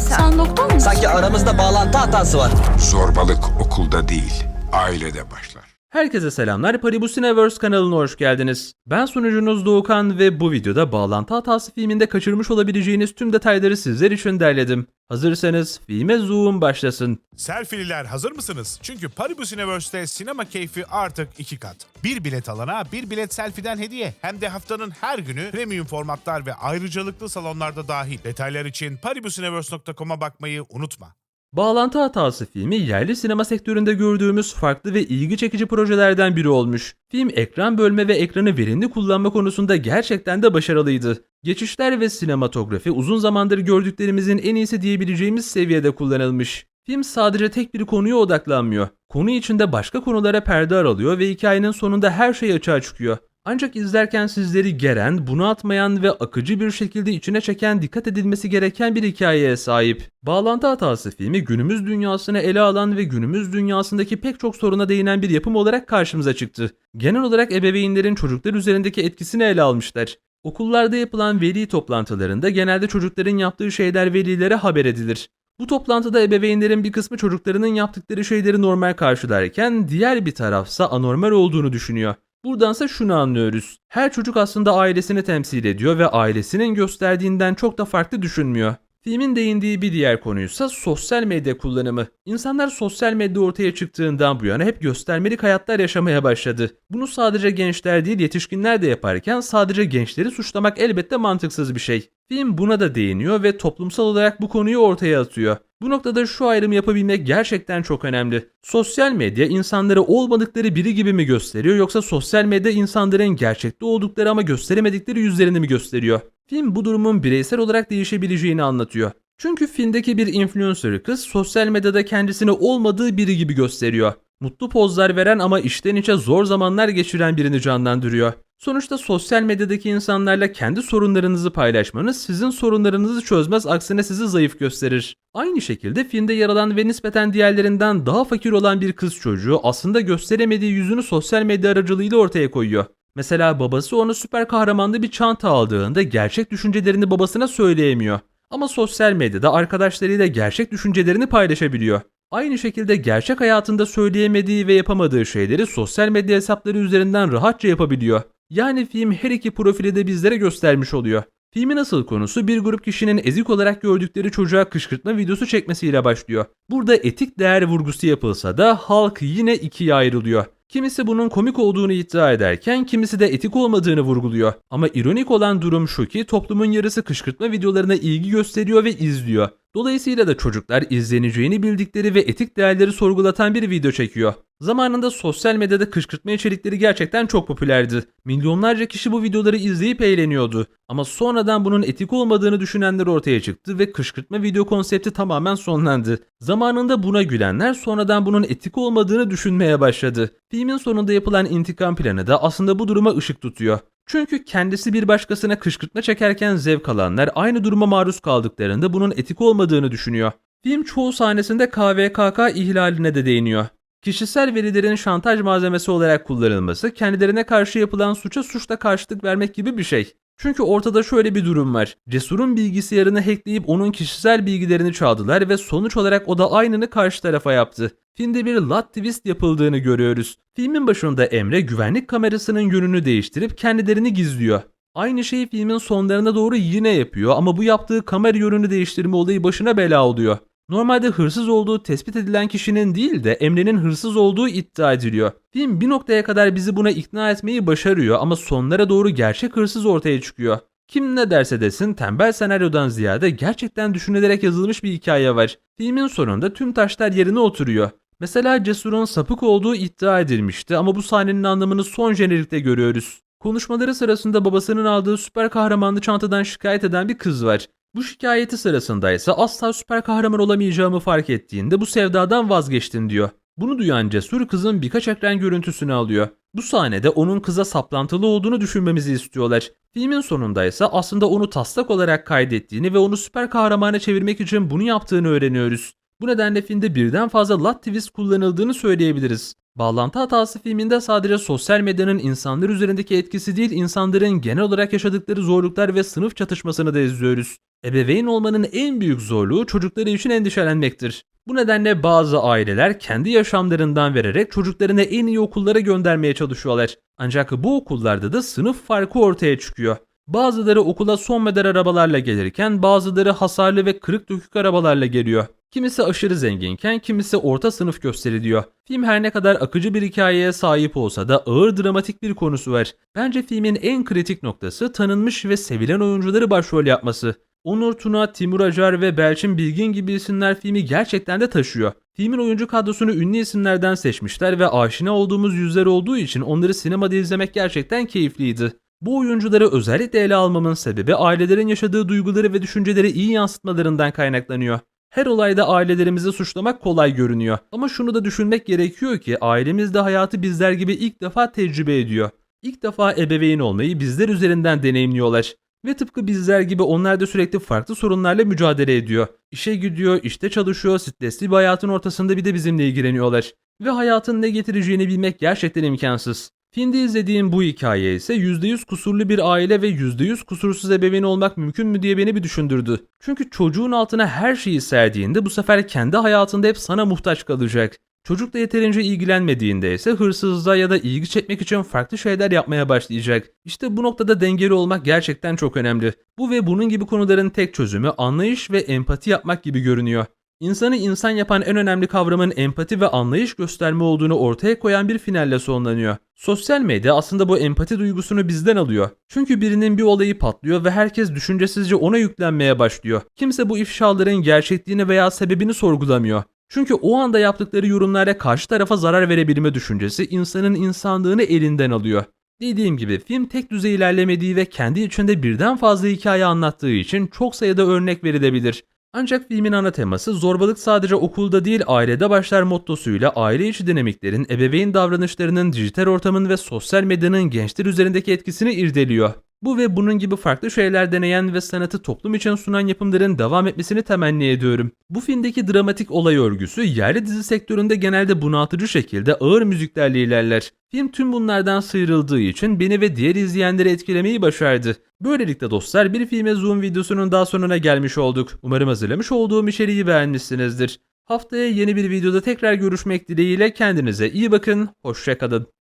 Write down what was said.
sen? Sen doktor musun? Sanki aramızda bağlantı hatası var. Zorbalık okulda değil, ailede başlar. Herkese selamlar. Paribus Universe kanalına hoş geldiniz. Ben sunucunuz Doğukan ve bu videoda bağlantı hatası filminde kaçırmış olabileceğiniz tüm detayları sizler için derledim. Hazırsanız filme zoom başlasın. Selfie'liler hazır mısınız? Çünkü Paribus Universe'te sinema keyfi artık iki kat. Bir bilet alana bir bilet selfie'den hediye. Hem de haftanın her günü premium formatlar ve ayrıcalıklı salonlarda dahil. Detaylar için paribusuniverse.com'a bakmayı unutma. Bağlantı hatası filmi yerli sinema sektöründe gördüğümüz farklı ve ilgi çekici projelerden biri olmuş. Film ekran bölme ve ekranı verimli kullanma konusunda gerçekten de başarılıydı. Geçişler ve sinematografi uzun zamandır gördüklerimizin en iyisi diyebileceğimiz seviyede kullanılmış. Film sadece tek bir konuya odaklanmıyor. Konu içinde başka konulara perde aralıyor ve hikayenin sonunda her şey açığa çıkıyor. Ancak izlerken sizleri geren, bunu atmayan ve akıcı bir şekilde içine çeken dikkat edilmesi gereken bir hikayeye sahip. Bağlantı hatası filmi günümüz dünyasını ele alan ve günümüz dünyasındaki pek çok soruna değinen bir yapım olarak karşımıza çıktı. Genel olarak ebeveynlerin çocuklar üzerindeki etkisini ele almışlar. Okullarda yapılan veli toplantılarında genelde çocukların yaptığı şeyler velilere haber edilir. Bu toplantıda ebeveynlerin bir kısmı çocuklarının yaptıkları şeyleri normal karşılarken diğer bir tarafsa anormal olduğunu düşünüyor. Buradansa şunu anlıyoruz. Her çocuk aslında ailesini temsil ediyor ve ailesinin gösterdiğinden çok da farklı düşünmüyor. Filmin değindiği bir diğer konuysa sosyal medya kullanımı. İnsanlar sosyal medya ortaya çıktığından bu yana hep göstermelik hayatlar yaşamaya başladı. Bunu sadece gençler değil yetişkinler de yaparken sadece gençleri suçlamak elbette mantıksız bir şey. Film buna da değiniyor ve toplumsal olarak bu konuyu ortaya atıyor. Bu noktada şu ayrımı yapabilmek gerçekten çok önemli. Sosyal medya insanları olmadıkları biri gibi mi gösteriyor yoksa sosyal medya insanların gerçekte oldukları ama gösteremedikleri yüzlerini mi gösteriyor? Film bu durumun bireysel olarak değişebileceğini anlatıyor. Çünkü filmdeki bir influencer kız sosyal medyada kendisini olmadığı biri gibi gösteriyor. Mutlu pozlar veren ama içten içe zor zamanlar geçiren birini canlandırıyor. Sonuçta sosyal medyadaki insanlarla kendi sorunlarınızı paylaşmanız sizin sorunlarınızı çözmez aksine sizi zayıf gösterir. Aynı şekilde filmde yer alan ve nispeten diğerlerinden daha fakir olan bir kız çocuğu aslında gösteremediği yüzünü sosyal medya aracılığıyla ortaya koyuyor. Mesela babası ona süper kahramanlı bir çanta aldığında gerçek düşüncelerini babasına söyleyemiyor. Ama sosyal medyada arkadaşlarıyla gerçek düşüncelerini paylaşabiliyor. Aynı şekilde gerçek hayatında söyleyemediği ve yapamadığı şeyleri sosyal medya hesapları üzerinden rahatça yapabiliyor. Yani film her iki profili de bizlere göstermiş oluyor. Filmin asıl konusu bir grup kişinin ezik olarak gördükleri çocuğa kışkırtma videosu çekmesiyle başlıyor. Burada etik değer vurgusu yapılsa da halk yine ikiye ayrılıyor. Kimisi bunun komik olduğunu iddia ederken kimisi de etik olmadığını vurguluyor. Ama ironik olan durum şu ki toplumun yarısı kışkırtma videolarına ilgi gösteriyor ve izliyor. Dolayısıyla da çocuklar izleneceğini bildikleri ve etik değerleri sorgulatan bir video çekiyor. Zamanında sosyal medyada kışkırtma içerikleri gerçekten çok popülerdi. Milyonlarca kişi bu videoları izleyip eğleniyordu. Ama sonradan bunun etik olmadığını düşünenler ortaya çıktı ve kışkırtma video konsepti tamamen sonlandı. Zamanında buna gülenler sonradan bunun etik olmadığını düşünmeye başladı. Filmin sonunda yapılan intikam planı da aslında bu duruma ışık tutuyor. Çünkü kendisi bir başkasına kışkırtma çekerken zevk alanlar aynı duruma maruz kaldıklarında bunun etik olmadığını düşünüyor. Film çoğu sahnesinde KVKK ihlaline de değiniyor. Kişisel verilerin şantaj malzemesi olarak kullanılması kendilerine karşı yapılan suça suçla karşılık vermek gibi bir şey. Çünkü ortada şöyle bir durum var. Cesur'un bilgisayarını hackleyip onun kişisel bilgilerini çaldılar ve sonuç olarak o da aynını karşı tarafa yaptı. Filmde bir lat twist yapıldığını görüyoruz. Filmin başında Emre güvenlik kamerasının yönünü değiştirip kendilerini gizliyor. Aynı şeyi filmin sonlarına doğru yine yapıyor ama bu yaptığı kamera yönünü değiştirme olayı başına bela oluyor. Normalde hırsız olduğu tespit edilen kişinin değil de Emre'nin hırsız olduğu iddia ediliyor. Film bir noktaya kadar bizi buna ikna etmeyi başarıyor ama sonlara doğru gerçek hırsız ortaya çıkıyor. Kim ne derse desin tembel senaryodan ziyade gerçekten düşünülerek yazılmış bir hikaye var. Filmin sonunda tüm taşlar yerine oturuyor. Mesela Cesur'un sapık olduğu iddia edilmişti ama bu sahnenin anlamını son jenerikte görüyoruz. Konuşmaları sırasında babasının aldığı süper kahramanlı çantadan şikayet eden bir kız var. Bu şikayeti sırasında ise asla süper kahraman olamayacağımı fark ettiğinde bu sevdadan vazgeçtin diyor. Bunu duyan Cesur kızın birkaç ekran görüntüsünü alıyor. Bu sahnede onun kıza saplantılı olduğunu düşünmemizi istiyorlar. Filmin sonunda ise aslında onu taslak olarak kaydettiğini ve onu süper kahramana çevirmek için bunu yaptığını öğreniyoruz. Bu nedenle filmde birden fazla lat twist kullanıldığını söyleyebiliriz. Bağlantı Hatası filminde sadece sosyal medyanın insanlar üzerindeki etkisi değil, insanların genel olarak yaşadıkları zorluklar ve sınıf çatışmasını da izliyoruz. Ebeveyn olmanın en büyük zorluğu çocukları için endişelenmektir. Bu nedenle bazı aileler kendi yaşamlarından vererek çocuklarını en iyi okullara göndermeye çalışıyorlar. Ancak bu okullarda da sınıf farkı ortaya çıkıyor. Bazıları okula son model arabalarla gelirken bazıları hasarlı ve kırık dökük arabalarla geliyor. Kimisi aşırı zenginken kimisi orta sınıf gösteriliyor. Film her ne kadar akıcı bir hikayeye sahip olsa da ağır dramatik bir konusu var. Bence filmin en kritik noktası tanınmış ve sevilen oyuncuları başrol yapması. Onur Tuna, Timur Acar ve Belçin Bilgin gibi isimler filmi gerçekten de taşıyor. Filmin oyuncu kadrosunu ünlü isimlerden seçmişler ve aşina olduğumuz yüzler olduğu için onları sinemada izlemek gerçekten keyifliydi. Bu oyuncuları özellikle ele almamın sebebi ailelerin yaşadığı duyguları ve düşünceleri iyi yansıtmalarından kaynaklanıyor. Her olayda ailelerimizi suçlamak kolay görünüyor. Ama şunu da düşünmek gerekiyor ki ailemiz de hayatı bizler gibi ilk defa tecrübe ediyor. İlk defa ebeveyn olmayı bizler üzerinden deneyimliyorlar. Ve tıpkı bizler gibi onlar da sürekli farklı sorunlarla mücadele ediyor. İşe gidiyor, işte çalışıyor, stresli bir hayatın ortasında bir de bizimle ilgileniyorlar. Ve hayatın ne getireceğini bilmek gerçekten imkansız. Filmde izlediğim bu hikaye ise %100 kusurlu bir aile ve %100 kusursuz ebeveyn olmak mümkün mü diye beni bir düşündürdü. Çünkü çocuğun altına her şeyi serdiğinde bu sefer kendi hayatında hep sana muhtaç kalacak. Çocukla yeterince ilgilenmediğinde ise hırsızlığa ya da ilgi çekmek için farklı şeyler yapmaya başlayacak. İşte bu noktada dengeli olmak gerçekten çok önemli. Bu ve bunun gibi konuların tek çözümü anlayış ve empati yapmak gibi görünüyor. İnsanı insan yapan en önemli kavramın empati ve anlayış gösterme olduğunu ortaya koyan bir finalle sonlanıyor. Sosyal medya aslında bu empati duygusunu bizden alıyor. Çünkü birinin bir olayı patlıyor ve herkes düşüncesizce ona yüklenmeye başlıyor. Kimse bu ifşaların gerçekliğini veya sebebini sorgulamıyor. Çünkü o anda yaptıkları yorumlara karşı tarafa zarar verebilme düşüncesi insanın insanlığını elinden alıyor. Dediğim gibi film tek düzey ilerlemediği ve kendi içinde birden fazla hikaye anlattığı için çok sayıda örnek verilebilir. Ancak filmin ana teması zorbalık sadece okulda değil ailede başlar mottosuyla aile içi dinamiklerin, ebeveyn davranışlarının, dijital ortamın ve sosyal medyanın gençler üzerindeki etkisini irdeliyor. Bu ve bunun gibi farklı şeyler deneyen ve sanatı toplum için sunan yapımların devam etmesini temenni ediyorum. Bu filmdeki dramatik olay örgüsü yerli dizi sektöründe genelde bunaltıcı şekilde ağır müziklerle ilerler. Film tüm bunlardan sıyrıldığı için beni ve diğer izleyenleri etkilemeyi başardı. Böylelikle dostlar bir filme zoom videosunun daha sonuna gelmiş olduk. Umarım hazırlamış olduğum içeriği beğenmişsinizdir. Haftaya yeni bir videoda tekrar görüşmek dileğiyle kendinize iyi bakın, hoşçakalın.